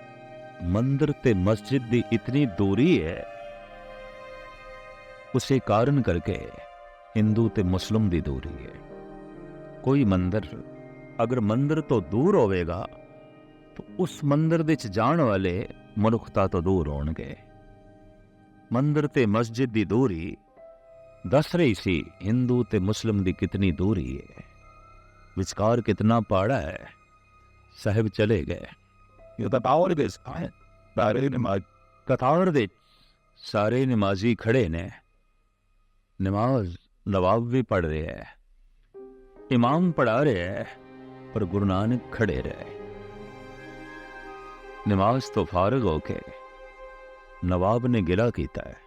ਮੰਦਰ ਤੇ ਮਸਜਿਦ ਦੀ ਇਤਨੀ ਦੂਰੀ ਹੈ ਉਸੇ ਕਾਰਨ ਕਰਕੇ ਹਿੰਦੂ ਤੇ ਮੁਸਲਮ ਦੀ ਦੂਰੀ ਹੈ। ਕੋਈ ਮੰਦਰ ਅਗਰ ਮੰਦਰ ਤੋਂ ਦੂਰ ਹੋਵੇਗਾ ਤਾਂ ਉਸ ਮੰਦਰ ਦੇ ਚ ਜਾਣ ਵਾਲੇ ਮਨੁੱਖਤਾ ਤੋਂ ਦੂਰ ਹੋਣਗੇ। ਮੰਦਰ ਤੇ ਮਸਜਿਦ ਦੀ ਦੂਰੀ ਦੱਸ ਰਹੀ ਸੀ ਹਿੰਦੂ ਤੇ ਮੁਸਲਮ ਦੀ ਕਿਤਨੀ ਦੂਰੀ ਹੈ। ਵਿਚਕਾਰ ਕਿਤਨਾ ਪਾੜਾ ਹੈ ਸਾਹਿਬ ਚਲੇ ਗਏ। ਇਹ ਤਾਂ ਪਾਵਰ ਦਿਸ ਹੈ ਬਾਰੇ ਨੇ ਮਾ ਕਤਾਰ ਦੇ ਸਾਰੇ ਨਮਾਜ਼ੀ ਖੜੇ ਨੇ। ਨਮਾਜ਼ ਨਵਾਬ ਵੀ ਪੜ ਰਿਹਾ ਹੈ। ਇਮਾਮ ਪੜਾ ਰਿਹਾ ਹੈ, ਪਰ ਗੁਰੂ ਨਾਨਕ ਖੜੇ ਰਹੇ। ਨਮਾਜ਼ ਤੋਂ ਫਾਰਗ ਹੋ ਕੇ ਨਵਾਬ ਨੇ ਗਿਲਾ ਕੀਤਾ ਹੈ।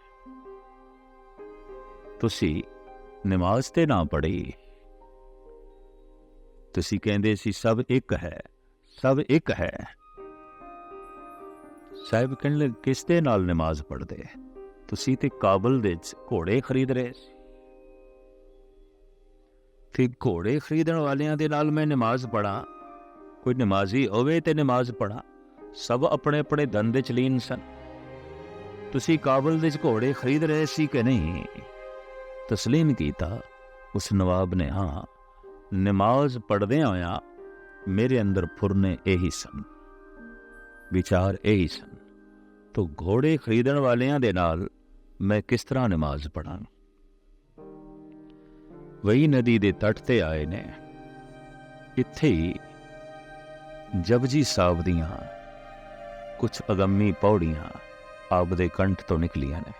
ਤੁਸੀਂ ਨਮਾਜ਼ ਤੇ ਨਾ ਪੜ੍ਹੀ। ਤੁਸੀਂ ਕਹਿੰਦੇ ਸੀ, ਸਭ ਇੱਕ ਹੈ, ਸਭ ਇੱਕ ਹੈ। ਸਾਹਿਬ ਕਹਿੰਦੇ ਕਿਸ ਦੇ ਨਾਲ ਨਮਾਜ਼ ਪੜ੍ਹਦੇ? ਤੁਸੀਂ ਤੇ ਕਾਬਲ ਦੇ ਵਿੱਚ ਘੋੜੇ ਖਰੀਦ ਰਹੇ ਸੀ। ਤੇ ਘੋੜੇ ਖਰੀਦਣ ਵਾਲਿਆਂ ਦੇ ਨਾਲ ਮੈਂ ਨਮਾਜ਼ ਪੜਾਂ ਕੋਈ ਨਮਾਜ਼ੀ ਹੋਵੇ ਤੇ ਨਮਾਜ਼ ਪੜਾਂ ਸਭ ਆਪਣੇ ਆਪਣੇ ਧੰਦੇ ਚ ਲੀਨ ਸਨ। ਤੁਸੀਂ ਕਾਬਲ ਦੇ ਵਿੱਚ ਘੋੜੇ ਖਰੀਦ ਰਹੇ ਸੀ ਕਿ ਨਹੀਂ? ਤਸਲੀਮ ਕੀਤਾ, ਉਸ ਨਵਾਬ ਨੇ, ਹਾਂ, ਨਮਾਜ਼ ਪੜ੍ਹਦਿਆਂ ਹੋਇਆ ਮੇਰੇ ਅੰਦਰ ਫੁਰਨੇ ਇਹੀ ਸਨ, ਵਿਚਾਰ ਇਹੀ ਸਨ। ਤੋ ਘੋੜੇ ਖਰੀਦਣ ਵਾਲਿਆਂ ਦੇ ਨਾਲ ਮੈਂ ਕਿਸ ਤਰ੍ਹਾਂ ਨਮਾਜ਼ ਪੜਾਂ ਵਹੀ ਨਦੀ ਦੇ ਤੱਟ ਤੇ ਆਏ ਨੇ। ਇੱਥੇ ਹੀ ਜਪਜੀ ਸਾਹਿਬ ਦੀਆਂ ਕੁਝ ਅਗੰਮੀ ਪੌੜੀਆਂ ਆਪ ਦੇ ਕੰਠ ਤੋਂ ਨਿਕਲੀਆਂ ਨੇ।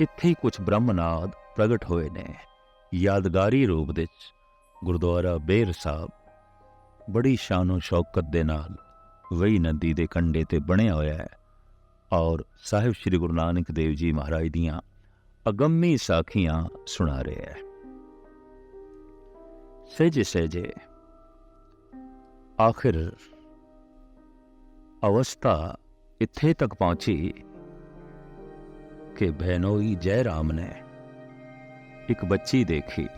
ਇੱਥੇ ਹੀ ਕੁਝ ਬ੍ਰਹਮਨਾਦ ਪ੍ਰਗਟ ਹੋਏ ਨੇ। ਯਾਦਗਾਰੀ ਰੂਪ ਵਿੱਚ ਗੁਰਦੁਆਰਾ ਬੇਰ ਸਾਹਿਬ ਬੜੀ ਸ਼ਾਨੋ ਸ਼ੌਕਤ ਦੇ ਨਾਲ ਵਹੀ ਨਦੀ ਦੇ ਕੰਢੇ ਤੇ ਬਣਿਆ ਹੋਇਆ ਹੈ। ਔਰ ਸਾਹਿਬ ਸ੍ਰੀ ਗੁਰੂ ਨਾਨਕ ਦੇਵ ਜੀ ਮਹਾਰਾਜ ਦੀਆਂ ਅਗੰਮੀ ਸਾਖੀਆਂ ਸੁਣਾ ਰਿਹਾ ਹੈ। ਸਹਿਜੇ ਸਹਿਜੇ ਆਖਿਰ ਅਵਸਥਾ ਇੱਥੇ ਤੱਕ ਪਹੁੰਚੀ ਕਿ ਬਹਿਨੋਈ ਜੈ ਰਾਮ ਨੇ ਇੱਕ ਬੱਚੀ ਦੇਖੀ।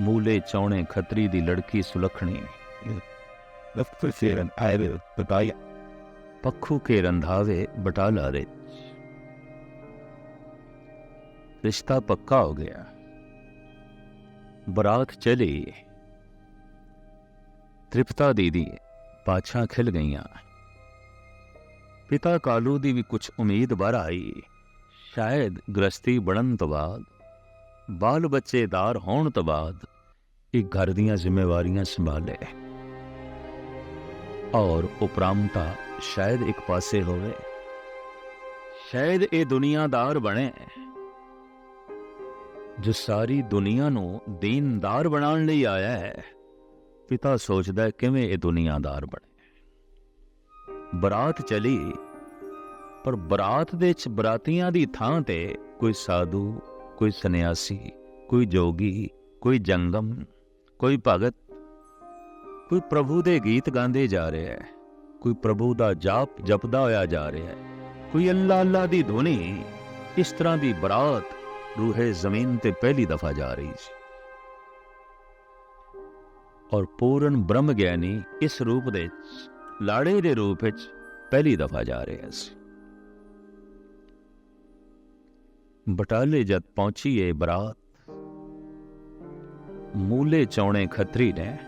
ਮੂਲੇ ਚੌਣੇ ਖੱਤਰੀ ਦੀ ਲੜਕੀ ਸੁਲਖਣੀ। ਲੈਫਟ ਫੁੱਟ ਫੇਰ ਐਂਡ ਪੱਖੂ ਕੇ ਰੰਧਾਵੇ ਬਟਾਲਾ ਰੇ। ਰਿਸ਼ਤਾ ਪੱਕਾ ਹੋ ਗਿਆ। ਬਰਾਤ ਚਲੀ। ਤ੍ਰਿਪਤਾ ਦੀਦੀ ਪਾਛਾਂ ਖਿਲ ਗਈਆਂ। ਪਿਤਾ ਕਾਲੂ ਦੀ ਵੀ ਕੁਝ ਉਮੀਦ ਬਰ ਆਈ। ਸ਼ਾਇਦ ਗ੍ਰਸਤੀ ਬਣਨ ਤੋਂ ਬਾਅਦ, ਬਾਲ ਬੱਚੇਦਾਰ ਹੋਣ ਤੋਂ ਬਾਅਦ, ਇਹ ਘਰ ਦੀਆਂ ਜ਼ਿੰਮੇਵਾਰੀਆਂ ਸੰਭਾਲੇ। ਔਰ ਉਪਰਾਮਤਾ ਸ਼ਾਇਦ ਇੱਕ ਪਾਸੇ ਹੋਵੇ ਸ਼ਾਇਦ ਇਹ ਦੁਨੀਆਦਾਰ ਬਣੇ ਜੋ ਸਾਰੀ ਦੁਨੀਆ ਨੂੰ ਦੀਨਦਾਰ ਬਣਾਉਣ ਲਈ ਆਇਆ ਹੈ ਪਿਤਾ ਸੋਚਦਾ ਕਿਵੇਂ ਇਹ ਦੁਨੀਆਦਾਰ ਬਣੇ ਬਰਾਤ ਚਲੀ ਪਰ ਬਰਾਤ ਦੇ ਚ ਬਰਾਤੀਆਂ ਦੀ ਥਾਂ ਤੇ ਕੋਈ ਸਾਧੂ ਕੋਈ ਸੰਨਿਆਸੀ ਕੋਈ ਜੋਗੀ ਕੋਈ ਜੰਗਮ ਕੋਈ ਭਗਤ ਕੋਈ ਪ੍ਰਭੂ ਦੇ ਗੀਤ ਗਾਉਂਦੇ ਜਾ ਰਿਹਾ ਹੈ, ਕੋਈ ਪ੍ਰਭੂ ਦਾ ਜਾਪ ਜਪਦਾ ਹੋਇਆ ਜਾ ਰਿਹਾ ਹੈ, ਕੋਈ ਅੱਲਾ ਅੱਲਾ ਦੀ ਧੁਨੀ, ਇਸ ਤਰ੍ਹਾਂ ਦੀ ਬਰਾਤ ਰੂਹੇ ਜ਼ਮੀਨ ਤੇ ਪਹਿਲੀ ਦਫਾ ਜਾ ਰਹੀ ਸੀ। ਔਰ ਪੂਰਨ ਬ੍ਰਹਮ ਗਿਆਨੀ ਇਸ ਰੂਪ ਦੇ ਲਾੜੇ ਦੇ ਰੂਪ ਵਿੱਚ ਪਹਿਲੀ ਦਫਾ ਜਾ ਰਿਹਾ ਸੀ। ਬਟਾਲੇ ਜਦ ਪਹੁੰਚੀ ਏ ਬਰਾਤ, ਮੂਲੇ ਚੌਣੇ ਖੱਤਰੀ ਨੇ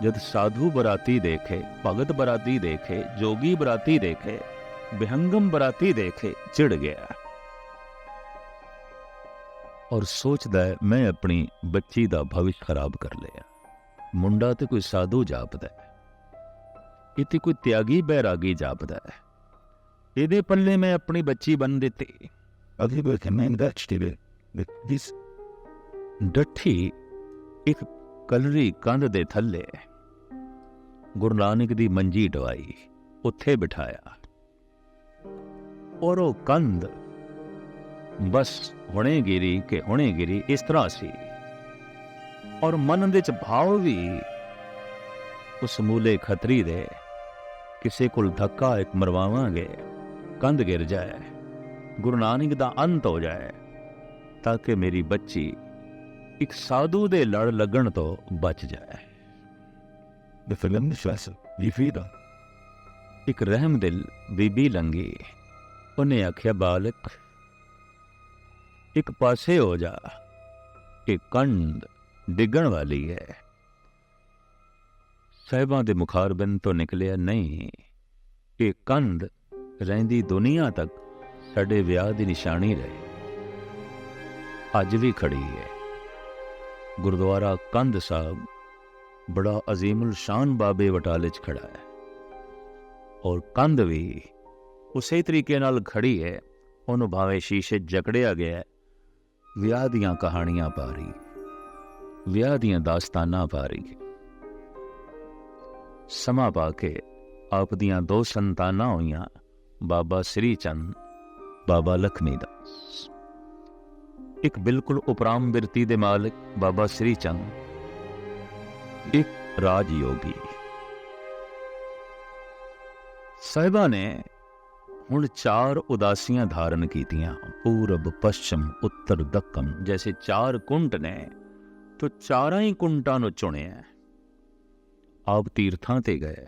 ਜਦ ਸਾਧੂ ਬਰਾਤੀ ਦੇਖੇ, ਭਗਤ ਬਰਾਤੀ ਦੇਖੇ, ਜੋਗੀ ਬਰਾਤੀ ਦੇਖੇ ਵਿਹੰਗਮ ਬਰਾਤੀ ਦੇਖੇ, ਚਿੜ ਗਿਆ। ਔਰ ਸੋਚਦਾ ਹੈ, ਮੈਂ ਆਪਣੀ ਬੱਚੀ ਦਾ ਭਵਿੱਖ ਖਰਾਬ ਕਰ ਲਿਆ। ਮੁੰਡਾ ਤੇ ਕੋਈ ਸਾਧੂ ਜਾਪਦਾ ਹੈ। ਇਹ ਤੇ ਕੋਈ ਤਿਆਗੀ ਬੈਰਾਗੀ ਜਾਪਦਾ ਹੈ। ਇਹਦੇ ਪੱਲੇ ਮੈਂ ਆਪਣੀ ਬੱਚੀ ਬੰਨ ਦਿੱਤੀ। I'll give a command that to ਡੱਠੀ ਇੱਕ ਕਲਰੀ ਕੰਧ ਦੇ ਥੱਲੇ। ਗੁਰੂ ਨਾਨਕ ਦੀ ਮੰਜੀ ਡਵਾਈ ਉੱਥੇ ਬਿਠਾਇਆ। ਔਰ ਉਹ ਕੰਧ ਬਸ ਹੁਣੇ ਗਿਰੀ ਕਿ ਹੁਣੇ ਗਿਰੀ ਇਸ ਤਰ੍ਹਾਂ ਸੀ। ਔਰ ਮਨ ਦੇ ਚ ਭਾਵ ਵੀ ਉਸ ਮੂਲੇ ਖਤਰੀ ਦੇ ਕਿਸੇ ਕੋਲ ਧੱਕਾ ਇੱਕ ਮਰਵਾਵਾਂਗੇ, ਕੰਧ ਗਿਰ ਜਾਏ, ਗੁਰੂ ਨਾਨਕ ਦਾ ਅੰਤ ਹੋ ਜਾਏ, ਤਾਂ ਕਿ ਮੇਰੀ ਬੱਚੀ ਇੱਕ ਸਾਧੂ ਦੇ ਲੜ ਲੱਗਣ ਤੋਂ ਬਚ ਜਾਏ the film vessel. You feed her. ਇੱਕ ਰਹਿਮ ਦਿਲ ਬੀਬੀ ਲੰਗੀ ਉਹਨੇ ਆਖਿਆ ਬਾਲਕ ਇੱਕ ਪਾਸੇ ਹੋ ਜਾ ਇਹ ਕੰਧ ਡਿੱਗਣ ਵਾਲੀ ਹੈ ਸਾਹਿਬਾਂ ਦੇ ਮੁਖਾਰਬਿੰਦ ਤੋਂ ਨਿਕਲਿਆ ਨਹੀਂ ਇਹ ਕੰਧ ਰਹਿੰਦੀ ਦੁਨੀਆ ਤੱਕ ਸਾਡੇ ਵਿਆਹ ਦੀ ਨਿਸ਼ਾਨੀ ਰਹੇ ਅੱਜ ਵੀ ਖੜੀ ਹੈ ਗੁਰਦੁਆਰਾ ਕੰਧ ਸਾਹਿਬ ਬੜਾ ਅਜ਼ੀਮੁਲ ਸ਼ਾਨ ਬਾਬੇ ਵਟਾਲੇ 'ਚ ਖੜਾ ਹੈ। ਔਰ ਕੰਧ ਵੀ ਉਸੇ ਤਰੀਕੇ ਨਾਲ ਖੜੀ ਹੈ, ਉਹਨੂੰ ਭਾਵੇਂ ਸ਼ੀਸ਼ੇ ਜਕੜਿਆ ਗਿਆ ਹੈ, ਵਿਆਹ ਦੀਆਂ ਕਹਾਣੀਆਂ ਪਾ ਰਹੀ ਵਿਆਹ ਦੀਆਂ ਦਾਸਤਾਨਾਂ ਪਾ ਰਹੀ ਸਮਾਂ ਪਾ ਕੇ ਆਪ ਦੀਆਂ ਦੋ ਸੰਤਾਨਾਂ ਹੋਈਆਂ, ਬਾਬਾ ਸ੍ਰੀ ਚੰਦ, ਬਾਬਾ ਲਖਮੀ ਦਾਸ। ਇੱਕ ਬਿਲਕੁਲ ਉਪਰਾਮ ਬਿਰਤੀ ਦੇ ਮਾਲਕ ਬਾਬਾ ਸ੍ਰੀ ਚੰਦ। ਇੱਕ ਰਾਜ ਯੋਗੀ ਸਾਹਿਬਾਂ ਨੇ ਹੁਣ ਚਾਰ ਉਦਾਸੀਆਂ ਧਾਰਨ ਕੀਤੀਆਂ। ਪੂਰਬ, ਪੱਛਮ, ਉੱਤਰ, ਦੱਖਣ ਜੈਸੇ ਚਾਰ ਕੁੰਟ ਨੇ, ਤੋ ਚਾਰਾਂ ਹੀ ਕੁੰਟਾਂ ਨੂੰ ਚੁਣਿਆ। ਆਪ ਤੀਰਥਾਂ ਤੇ ਗਏ,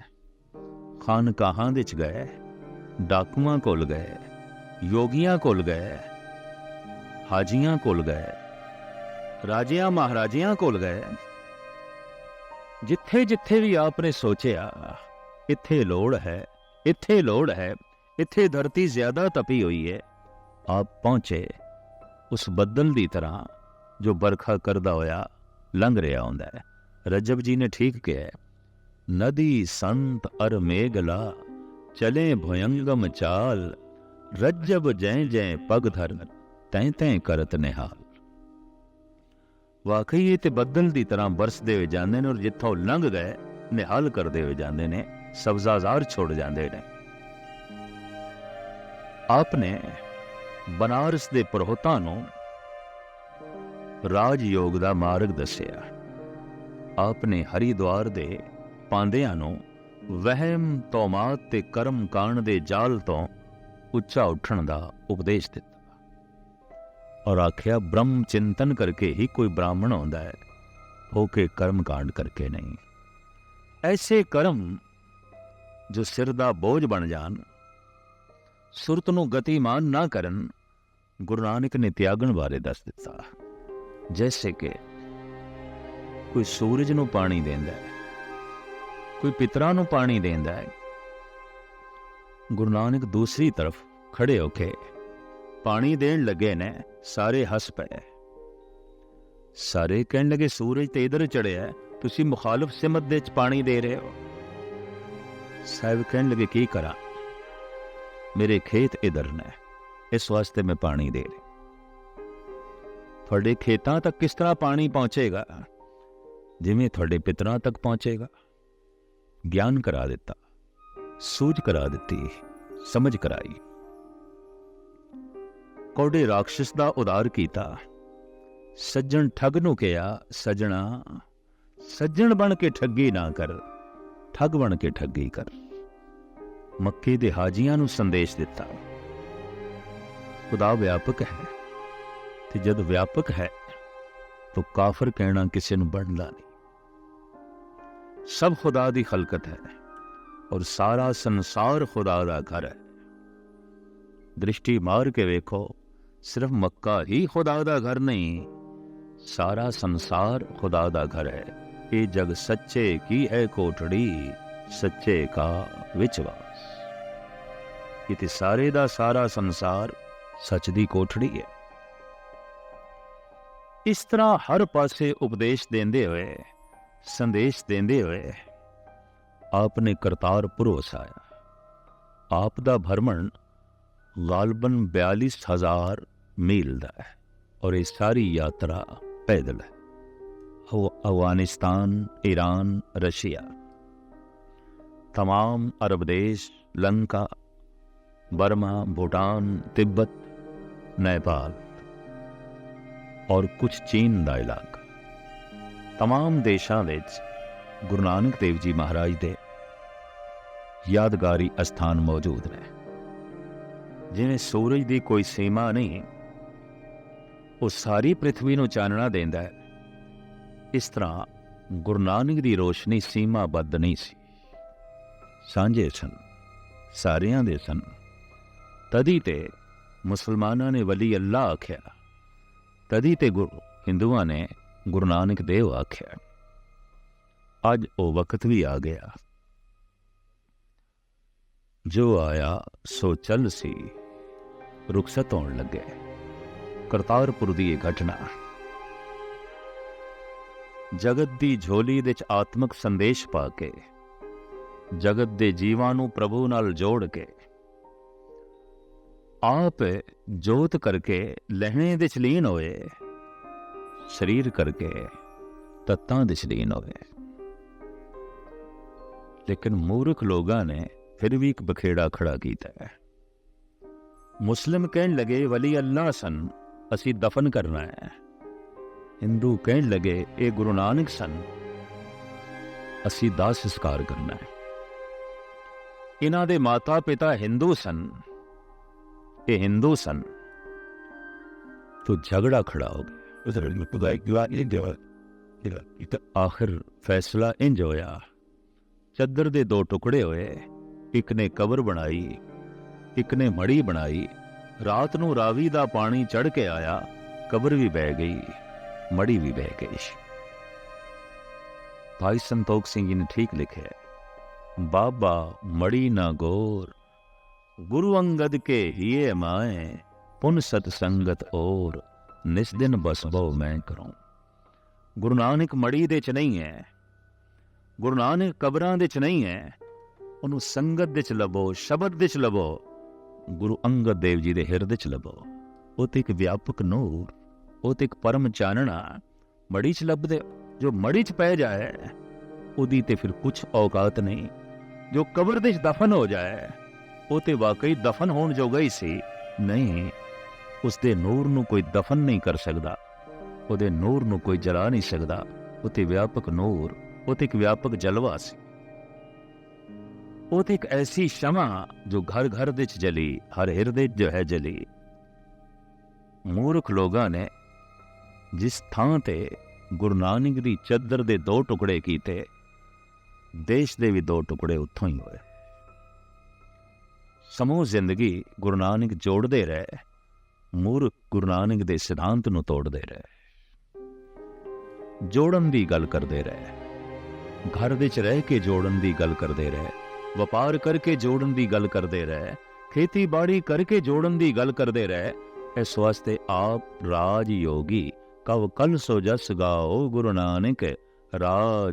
ਖਾਨਕਾਹਾਂ ਵਿੱਚ ਗਏ, ਡਾਕੂਆਂ ਕੋਲ ਗਏ, ਯੋਗੀਆਂ ਕੋਲ ਗਏ ਹਾਜੀਆਂ ਕੋਲ ਗਏ। ਰਾਜਿਆਂ ਮਹਾਰਾਜਿਆਂ ਕੋਲ ਗਏ। ਜਿੱਥੇ ਜਿੱਥੇ ਵੀ ਆਪ ਨੇ ਸੋਚਿਆ, ਇੱਥੇ ਲੋੜ ਹੈ, ਇੱਥੇ ਲੋੜ ਹੈ, ਇੱਥੇ ਧਰਤੀ ਜ਼ਿਆਦਾ ਤਪੀ ਹੋਈ ਹੈ ਆਪ ਪਹੁੰਚੇ, ਉਸ ਬੱਦਲ ਦੀ ਤਰ੍ਹਾਂ ਜੋ ਬਰਖਾ ਕਰਦਾ ਹੋਇਆ ਲੰਘ ਰਿਹਾ ਹੁੰਦਾ ਹੈ। ਰਜਬ ਜੀ ਨੇ ਠੀਕ ਕਿਹਾ, ਨਦੀ ਸੰਤ ਅਰ ਮੇਗਲਾ ਚਲੇ ਭਯੰਗਮ ਚਾਲ, ਰਜਬ ਜੈ ਜੈ ਪਗ ਧਰ ਤੈਂ ਤੈਂ ਕਰਤ ਨਿਹਾਲ। ਵਾਕਈ ਇਹ ਤੇ ਬੱਦਲ ਦੀ ਤਰ੍ਹਾਂ ਬਰਸਦੇ ਹੋਏ ਜਾਂਦੇ ਨੇ ਔਰ ਜਿੱਥੋਂ ਲੰਘ ਗਏ ਨਿਹਾਲ ਕਰਦੇ ਹੋਏ ਜਾਂਦੇ ਨੇ, ਸਬਜ਼ਾਜ਼ਾਰ ਛੋੜ ਜਾਂਦੇ ਨੇ। ਆਪਨੇ ਬਨਾਰਸ ਦੇ ਪ੍ਰੋਹਤਾਂ ਨੂੰ ਰਾਜ ਯੋਗ ਦਾ ਮਾਰਗ ਦੱਸਿਆ। ਆਪਨੇ ਹਰੀਦੁਆਰ ਦੇ ਪਾਂਦਿਆਂ ਨੂੰ ਵਹਿਮ ਤੋਮਾਤ ਤੇ ਕਰਮ ਕਾਂਡ ਦੇ ਜਾਲ ਤੋਂ ਉੱਚਾ ਉੱਠਣ ਦਾ ਉਪਦੇਸ਼ ਦਿੱਤਾ। ਔਰ ਆਖਿਆ, ਬ੍ਰਹਮ ਚਿੰਤਨ ਕਰਕੇ ਹੀ ਕੋਈ ਬ੍ਰਾਹਮਣ ਹੁੰਦਾ ਹੈ। ਹੋ ਕੇ ਕਰਮ ਕਾਂਡ ਕਰਕੇ ਨਹੀਂ। ਐਸੇ ਕਰਮ ਜੋ ਸਿਰ ਦਾ ਬੋਝ ਬਣ ਜਾਣ, ਸੁਰਤ ਨੂੰ ਗਤੀਮਾਨ ਨਾ ਕਰਨ, ਗੁਰੂ ਨਾਨਕ ਨੇ ਤਿਆਗਣ ਬਾਰੇ ਦੱਸ ਦਿੱਤਾ। ਜੈਸੇ ਕਿ ਕੋਈ ਸੂਰਜ ਨੂੰ ਪਾਣੀ ਦਿੰਦਾ ਹੈ, ਕੋਈ ਪਿਤਰਾਂ ਨੂੰ ਪਾਣੀ ਦਿੰਦਾ ਹੈ, ਗੁਰੂ ਨਾਨਕ ਦੂਸਰੀ ਤਰਫ ਖੜੇ ਹੋ ਕੇ ਪਾਣੀ ਦੇਣ ਲੱਗੇ ਨੇ ਸਾਰੇ ਹੱਸ ਪਏ ਸਾਰੇ ਕਹਿਣ ਲੱਗੇ ਸੂਰਜ ਤੇ ਇਧਰ ਚੜਿਆ ਤੁਸੀਂ ਮੁਖਾਲਫ ਸਿਮਤ ਦੇ ਚ ਪਾਣੀ ਦੇ ਰਹੇ ਹੋ ਸਾਹਿਬ ਕਹਿਣ ਲੱਗੇ ਕੀ ਕਰਾਂ ਮੇਰੇ ਖੇਤ ਇਧਰ ਨੇ ਇਸ ਵਾਸਤੇ ਮੈਂ ਪਾਣੀ ਦੇ ਰਿਹਾ ਤੁਹਾਡੇ ਖੇਤਾਂ ਤੱਕ ਕਿਸ ਤਰ੍ਹਾਂ ਪਾਣੀ ਪਹੁੰਚੇਗਾ ਜਿਵੇਂ ਤੁਹਾਡੇ ਪਿਤਰਾਂ ਤੱਕ ਪਹੁੰਚੇਗਾ ਗਿਆਨ ਕਰਾ ਦਿੱਤਾ ਸੂਝ ਕਰਾ ਦਿੱਤੀ ਸਮਝ ਕਰਾਈ ਕੋਡੇ ਰਾਖਸ਼ ਦਾ ਉਦਾਰ ਕੀਤਾ। ਸੱਜਣ ਠੱਗ ਨੂੰ ਕਿਹਾ, ਸੱਜਣਾ, ਸੱਜਣ ਬਣ ਕੇ ਠੱਗੀ ਨਾ ਕਰ, ਠੱਗ ਬਣ ਕੇ ਠੱਗੀ ਕਰ। ਮੱਕੇ ਦੇ ਹਾਜੀਆਂ ਨੂੰ ਸੰਦੇਸ਼ ਦਿੱਤਾ। ਖੁਦਾ ਵਿਆਪਕ ਹੈ ਤੇ ਜਦ ਵਿਆਪਕ ਹੈ, ਤਾਂ ਕਾਫਰ ਕਹਿਣਾ ਕਿਸੇ ਨੂੰ ਬਣਦਾ ਨਹੀਂ। ਸਭ ਖੁਦਾ ਦੀ ਖਲਕਤ ਹੈ ਔਰ ਸਾਰਾ ਸੰਸਾਰ ਖੁਦਾ ਦਾ ਘਰ ਹੈ। ਦ੍ਰਿਸ਼ਟੀ ਮਾਰ ਕੇ ਵੇਖੋ ਸਿਰਫ ਮੱਕਾ ਹੀ ਖੁਦਾ ਦਾ ਘਰ ਨਹੀਂ ਸਾਰਾ ਸੰਸਾਰ ਖੁਦਾ ਦਾ ਘਰ ਹੈ ਇਹ ਜਗ ਸੱਚੇ ਕੀ ਹੈ ਕੋਠੜੀ ਸੱਚੇ ਕਾ ਵਿਚਵਾਸ ਇਤੇ ਸਾਰੇ ਦਾ ਸਾਰਾ ਸੰਸਾਰ ਸੱਚ ਦੀ ਕੋਠੜੀ ਹੈ ਇਸ ਤਰ੍ਹਾਂ ਹਰ ਪਾਸੇ ਉਪਦੇਸ਼ ਦਿੰਦੇ ਹੋਏ ਸੰਦੇਸ਼ ਦਿੰਦੇ ਹੋਏ ਆਪ ਨੇ ਕਰਤਾਰਪੁਰ ਵਸਾਇਆ ਆਪ ਦਾ ਭਰਮਣ ਗਾਲਬਨ 42000 ਮੀਲ ਦਾ ਹੈ ਔਰ ਇਹ ਸਾਰੀ ਯਾਤਰਾ ਪੈਦਲ ਹੈ ਉਹ ਅਫਗਾਨਿਸਤਾਨ ਈਰਾਨ ਰਸ਼ੀਆ तमाम अरब देश लंका बर्मा भूटान तिब्बत नेपाल ਔਰ ਕੁਝ ਚੀਨ ਦਾ ਇਲਾਕਾ तमाम ਦੇਸ਼ਾਂ ਵਿੱਚ ਗੁਰੂ ਨਾਨਕ ਦੇਵ ਜੀ ਮਹਾਰਾਜ ਦੇ ਯਾਦਗਾਰੀ ਅਸਥਾਨ ਮੌਜੂਦ ਨੇ ਜਿਵੇਂ ਸੂਰਜ ਦੀ ਕੋਈ ਸੀਮਾ ਨਹੀਂ ਉਹ ਸਾਰੀ ਪ੍ਰithvi ਨੂੰ ਚਾਨਣਾ ਦਿੰਦਾ ਹੈ। ਇਸ ਤਰ੍ਹਾਂ ਗੁਰੂ ਨਾਨਕ ਦੀ ਰੋਸ਼ਨੀ ਸੀਮਾਬੱਧ ਨਹੀਂ ਸੀ। ਸਾਂਝੇ ਸਨ, ਸਾਰਿਆਂ ਦੇ ਸਨ। ਤਦੀ ਤੇ ਮੁਸਲਮਾਨਾਂ ਨੇ ਵਲੀ ਅੱਲਾ ਆਖਿਆ। ਤਦੀ ਤੇ ਗੁਰੂ ਹਿੰਦੂਆਂ ਨੇ ਗੁਰੂ ਨਾਨਕ ਦੇਵ ਆਖਿਆ। ਅੱਜ ਉਹ ਵਕਤ ਵੀ ਆ ਗਿਆ। ਜੋ ਆਇਆ ਸੋ ਚੱਲ ਸੀ, ਰੁਖਸਤ ਹੋਣ ਲੱਗੇ। ਕਰਤਾਰਪੁਰ ਦੀ ਇਹ ਘਟਨਾ। ਜਗਤ ਦੀ ਝੋਲੀ ਵਿੱਚ ਆਤਮਿਕ ਸੰਦੇਸ਼ ਪਾ ਕੇ, ਜਗਤ ਦੇ ਜੀਵਾਂ ਨੂੰ ਪ੍ਰਭੂ ਨਾਲ ਜੋੜ ਕੇ, ਆਪ ਜੋਤ ਕਰਕੇ ਲਹਿਣੇ ਦੇ ਚਲੀਨ ਹੋਏ, ਸਰੀਰ ਕਰਕੇ ਤੱਤਾਂ ਦੇ ਚਲੀਨ ਹੋਏ। ਲੇਕਿਨ ਮੂਰਖ ਲੋਕਾਂ ਨੇ ਫਿਰ ਵੀ ਇੱਕ ਬਖੇੜਾ ਖੜਾ ਕੀਤਾ ਹੈ। ਮੁਸਲਿਮ ਕਹਿਣ ਲਗੇ, ਵਲੀ ਅੱਲਾ ਸਨ। ਅਸੀਂ ਦਫਨ ਕਰਨਾ ਹੈ। ਹਿੰਦੂ ਕਹਿਣ ਲੱਗੇ, ਇਹ ਗੁਰੂ ਨਾਨਕ ਸਨ। ਅਸੀਂ ਦਾਹ ਸੰਸਕਾਰ ਕਰਨਾ ਹੈ। ਇਹਨਾਂ ਦੇ ਮਾਤਾ ਪਿਤਾ ਹਿੰਦੂ ਸਨ। ਇਹ ਹਿੰਦੂ ਸਨ। ਤੋ ਝਗੜਾ ਖੜਾ ਹੋ ਗਿਆ Was it a like you are in there? You ਆਖਿਰ ਫੈਸਲਾ ਇੰਜ ਹੋਇਆ। ਚੱਦਰ ਦੇ ਦੋ ਟੁਕੜੇ ਹੋਏ। ਇੱਕ ਨੇ ਕਬਰ ਬਣਾਈ, ਇੱਕ ਨੇ ਮੜੀ ਬਣਾਈ। ਰਾਤ ਨੂੰ ਰਾਵੀ ਦਾ ਪਾਣੀ ਚੜ ਕੇ ਆਇਆ, ਕਬਰ ਵੀ ਬਹਿ ਗਈ ਮੜੀ ਵੀ ਬਹਿ ਗਈ। ਭਾਈ ਸੰਤੋਖ ਸਿੰਘ ਜੀ ਨੇ ਠੀਕ ਲਿਖਿਆ, ਬਾਬਾ ਮੜੀ ਨਾ ਗੋਰ, ਗੁਰੂ ਅੰਗਦ ਕੇ ਹੀਏ ਮਾਏ, ਪੁਨ ਸਤ ਸੰਗਤ ਔਰ, ਨਿਸ ਦਿਨ ਬਸਬੋ ਮੈਂ ਕਰੂੰ। ਗੁਰੂ ਨਾਨਕ ਮੜੀ ਦੇ ਚ ਨਹੀਂ ਹੈ। ਗੁਰੂ ਨਾਨਕ ਕਬਰਾਂ ਦੇ ਚ ਨਹੀਂ ਹੈ। ਉਹਨੂੰ ਸੰਗਤ ਦੇ ਚ ਲਬੋ ਸ਼ਬਦ ਦੇ ਚ ਲਬੋ ਗੁਰੂ ਅੰਗਦ ਦੇਵ ਜੀ ਦੇ ਹਿਰਦੇ ਚ ਲੱਭੋ। ਉਹ ਤੇ ਇੱਕ ਵਿਆਪਕ ਨੂਰ ਉਹ ਤੇ ਇੱਕ ਪਰਮ ਚਾਨਣਾ ਮੜੀ ਚ ਲੱਭਦੇ, ਜੋ ਮੜੀ ਚ ਪੈ ਜਾਏ, ਉਹਦੀ ਤੇ ਫਿਰ ਕੁਛ ਔਕਾਤ ਨਹੀਂ, ਜੋ ਕਬਰ ਦੇ ਚ ਦਫਨ ਹੋ ਜਾਏ ਉਹ ਤੇ ਵਾਕਈ ਦਫਨ ਹੋਣ ਜੋਗਾ ਹੀ ਸੀ। ਨਹੀਂ ਉਸ ਦੇ ਨੂਰ ਨੂੰ ਕੋਈ ਦਫਨ ਨਹੀਂ ਕਰ ਸਕਦਾ, ਉਹਦੇ ਨੂਰ ਨੂੰ ਕੋਈ ਜਲਾ ਨਹੀਂ ਸਕਦਾ। ਉਹ ਤੇ ਵਿਆਪਕ ਨੂਰ ਉਹ ਤੇ ਇੱਕ ਵਿਆਪਕ ਜਲਵਾ ਸੀ। ਉਹ ਤੇ ਇੱਕ ਐਸੀ ਸ਼ਮਾ ਜੋ ਘਰ ਘਰ ਦੇ ਚ ਜਲੀ, ਹਰ ਹਿਰਦੇ ਜੋ ਹੈ ਜਲੀ। ਮੂਰਖ ਲੋਕਾਂ ਨੇ ਜਿਸ ਥਾਂ ਤੇ ਗੁਰੂ ਨਾਨਕ ਦੀ ਚੱਦਰ ਦੇ ਦੋ ਟੁਕੜੇ ਕੀਤੇ, ਦੇਸ਼ ਦੇ ਵੀ ਦੋ ਟੁਕੜੇ ਉੱਥੋਂ ਹੀ ਹੋਏ। ਸਮੂਹ ਜ਼ਿੰਦਗੀ ਗੁਰੂ ਨਾਨਕ ਜੋੜਦੇ ਰਹੇ, ਮੂਰਖ ਗੁਰੂ ਨਾਨਕ ਦੇ ਸਿਧਾਂਤ ਨੂੰ ਤੋੜਦੇ ਰਹੇ। ਜੋੜਨ ਦੀ ਗੱਲ ਕਰਦੇ ਰਹੇ, ਘਰ ਵਿੱਚ ਰਹਿ ਕੇ ਜੋੜਨ ਦੀ ਗੱਲ ਕਰਦੇ ਰਹੇ। ਵਪਾਰ ਕਰਕੇ ਜੋੜਨ ਦੀ ਗੱਲ ਕਰਦੇ ਰਹੇ, ਖੇਤੀਬਾੜੀ ਕਰਕੇ ਜੋੜਨ ਦੀ ਗੱਲ ਕਰਦੇ ਰਹੇ, ਇਸ ਵਾਸਤੇ ਆਪ ਰਾਜ ਯੋਗੀ ਕਵ ਕਲ ਸੋ ਜਸ ਗਾਓ ਗੁਰੂ ਨਾਨਕ ਰਾਜ